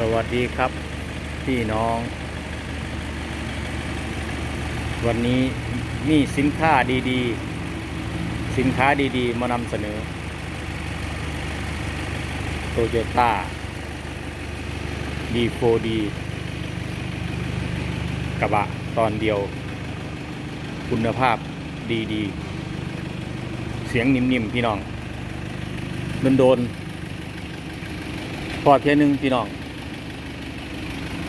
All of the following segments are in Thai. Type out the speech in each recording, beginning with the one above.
สวัสดีครับ พี่น้อง วันนี้มีสินค้าดีๆ สินค้าดีๆ มานำเสนอโตโยต้า D4D กระบะตอนเดียว คุณภาพดีๆ เสียงนิ่มๆ พี่น้อง โดนๆพอเทียหนึงพี่น้อง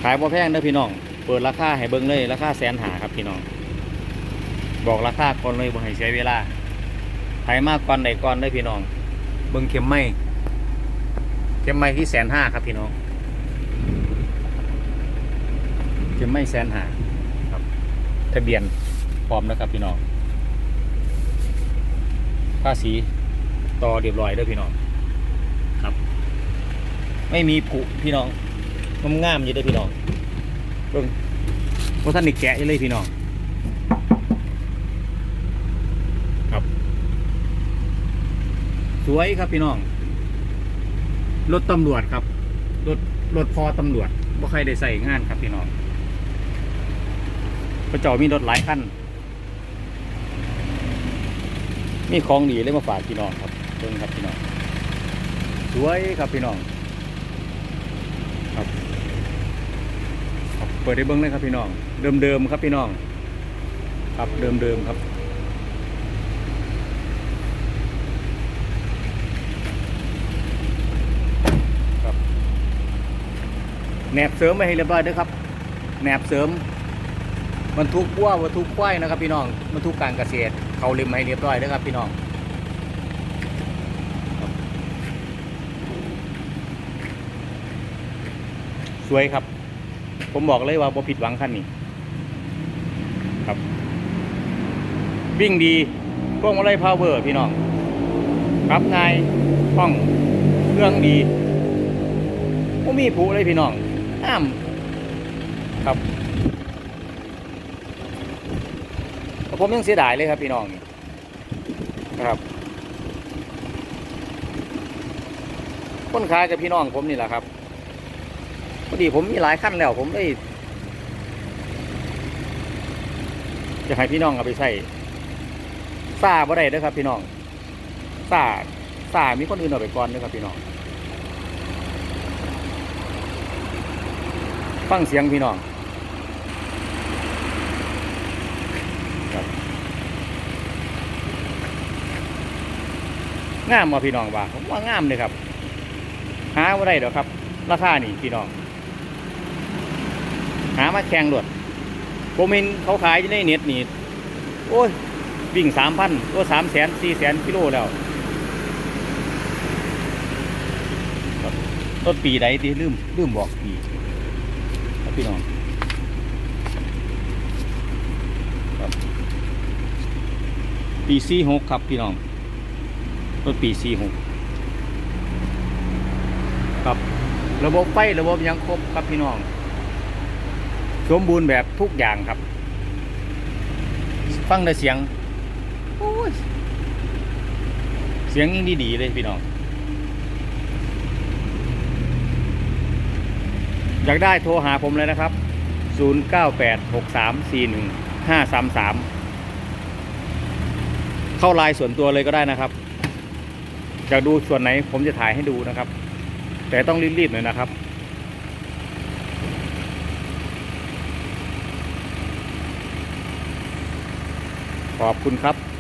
ขายพอแพงเด้อพี่น้อง เปิดราคาให้เบิ่งเลยราคาแสนหาครับพี่น้อง บอกราคาก่อนเลยบ่ให้เสียเวลาไผมากก่อนใดก่อนเด้อพี่น้อง เบิ่งเข็มไม้เข็มไม้ที่แสนห้าครับพี่น้อง เข็มไม้แสนหาครับ ทะเบียนพร้อมนะครับพี่น้องภาษีต่อเรียบร้อยเด้อพี่น้อง ครับ ไม่มีผุพี่น้อง งามๆอยู่เด้พี่น้องเบิ่งว่าท่านนี่แกะอยู่เลยพี่น้องครับ สวยครับพี่น้องรถตำรวจครับรถรถพอตำรวจบ่ใครได้ใส่งานครับพี่น้องพระเจ้ามีรถหลายคันมีของดีเลยมาฝากพี่น้องครับเบิ่งครับพี่น้องสวยครับพี่น้องครับ เปิดได้เบิ้งเลยครับพี่น้อง เดิมๆครับพี่น้อง ครับเดิมๆครับครับแหนบเสริมไม่ให้เรียบร้อยด้วยครับแหนบเสริมบรรทุกวัวบรรทุกควายนะครับ พี่น้องบรรทุกการเกษตรเขาเลมให้เรียบร้อยด้วยครับ พี่น้องสวยครับ ผมบอกเลยว่าบ่ผิดหวังคันนี้ ครับ วิ่งดีพวงมาลัยพาวเวอร์พี่น้องขับง่ายคล่องเครื่องดีบ่มีผูเลยพี่น้องห้ามครับผมยังเสียดายเลยครับพี่น้องนี่ครับคนขายกับพี่น้องผมนี่แหละครับ พอดีผมมีหลายขั้นแล้ว ผมได้จะให้พี่น้องเอาไปใส่ซาบ่ได้ด้อครับ พี่น้องซาซามีคนอื่นเอาไปก่อนด้อครับพี่น้องฟังเสียงพี่น้องงามมาพี่น้องว่าผมว่างามเลยครับ หาบ่ได้ดอกครับ ราคานี่พี่น้อง หามาแข่งรถโบมินเขาขายอยู่ในเน็ตนี่โอ้ยวิ่งสามพันโอ้สามแสนสี่แสนกิโลแล้วครับต้นปีใดที่ลืมลืมบอกปีครับพี่น้องครับปีสี่หกครับพี่น้องต้นปีสี่หกครับ ระบบไฟระบบยังครบครับพี่น้อง สมบูรณ์แบบทุกอย่างครับ ฟังแต่เสียงเสียงยิ่งดีๆเลยพี่น้อง อยากได้โทรหาผมเลยนะครับ 0986341533 เข้าไลน์ส่วนตัวเลยก็ได้นะครับ อยากดูส่วนไหนผมจะถ่ายให้ดูนะครับ แต่ต้องรีบๆหน่อยนะครับ อบคุณครับ